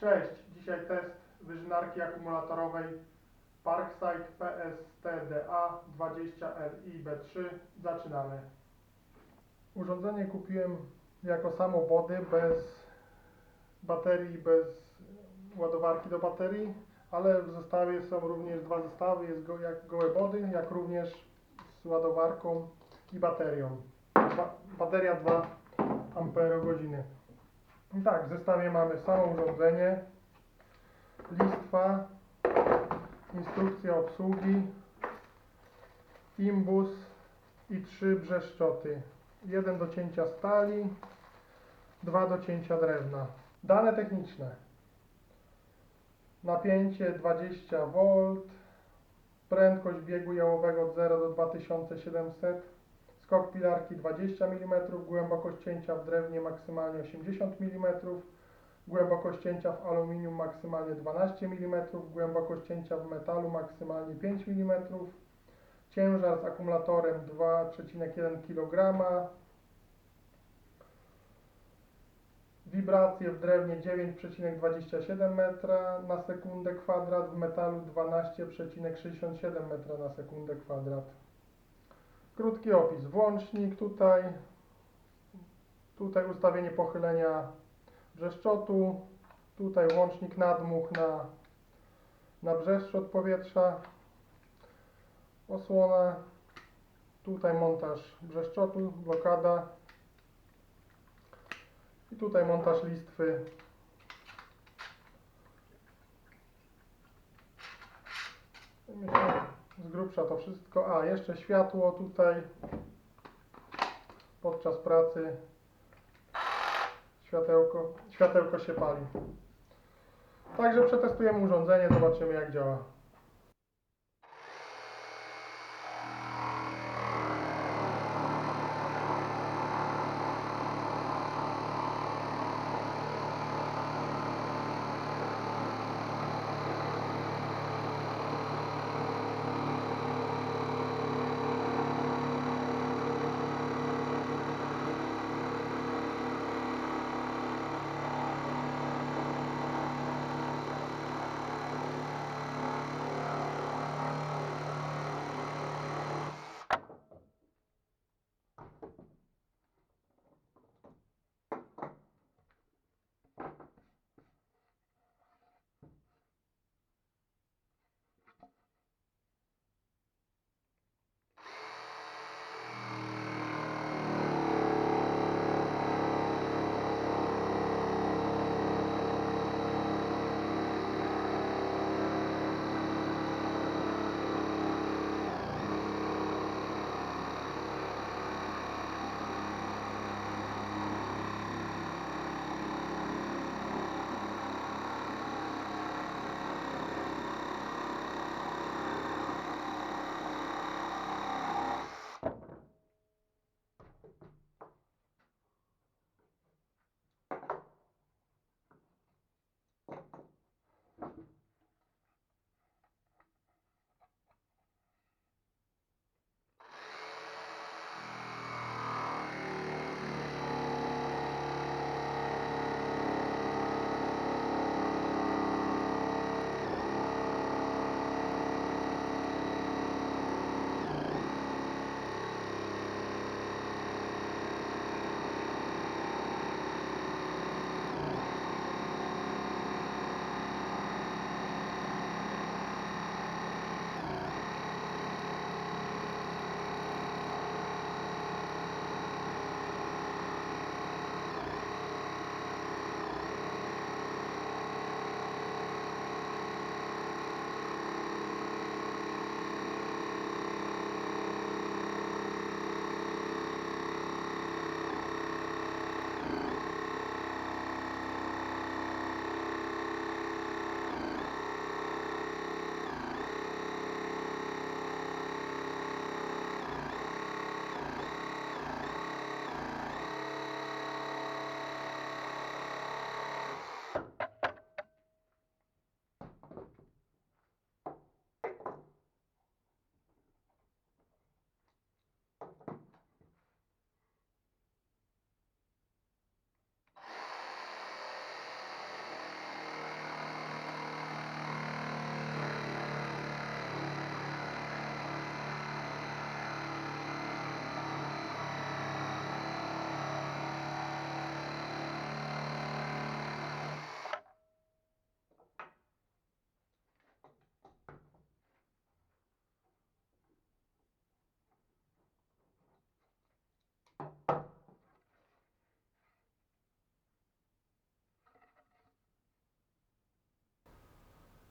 Cześć, dzisiaj test wyżynarki akumulatorowej Parkside PSTDA 20LI-B3. Zaczynamy. Urządzenie kupiłem jako samobody, bez baterii, bez ładowarki do baterii, ale w zestawie są również dwa zestawy, jest go, jak gołe body, jak również z ładowarką i baterią. Ba bateria 2 Ah. Tak, w zestawie mamy samo urządzenie, listwa, instrukcja obsługi, imbus i trzy brzeszczoty. Jeden do cięcia stali, dwa do cięcia drewna. Dane techniczne. Napięcie 20 V, prędkość biegu jałowego od 0 do 2700, skok pilarki 20 mm, głębokość cięcia w drewnie maksymalnie 80 mm, głębokość cięcia w aluminium maksymalnie 12 mm, głębokość cięcia w metalu maksymalnie 5 mm, ciężar z akumulatorem 2,1 kg, wibracje w drewnie 9,27 metra na sekundę kwadrat, w metalu 12,67 metra na sekundę kwadrat. Krótki opis. Włącznik tutaj, tutaj ustawienie pochylenia brzeszczotu, tutaj łącznik nadmuch na, na brzeszczot powietrza, osłona, tutaj montaż brzeszczotu, blokada. I tutaj montaż listwy. Myślę, z grubsza to wszystko. A, jeszcze światło tutaj podczas pracy. Światełko, światełko się pali. Także przetestujemy urządzenie, zobaczymy jak działa.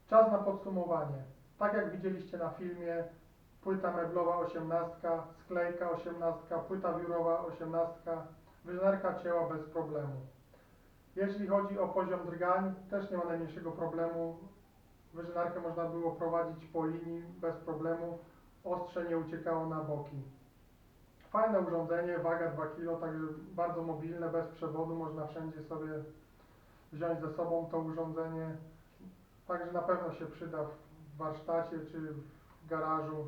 Czas na podsumowanie. Tak jak widzieliście na filmie, płyta meblowa 18, sklejka 18, płyta wiórowa 18, wyżynarka cięła bez problemu. Jeśli chodzi o poziom drgań, też nie ma najmniejszego problemu. Wyżynarkę można było prowadzić po linii bez problemu, ostrze nie uciekało na boki. Fajne urządzenie, waga 2 kg, także bardzo mobilne, bez przewodu, można wszędzie sobie wziąć ze sobą to urządzenie. Także na pewno się przyda w warsztacie czy w garażu.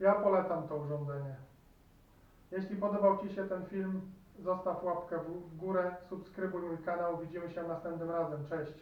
Ja polecam to urządzenie. Jeśli podobał Ci się ten film, zostaw łapkę w górę, subskrybuj mój kanał. Widzimy się następnym razem. Cześć!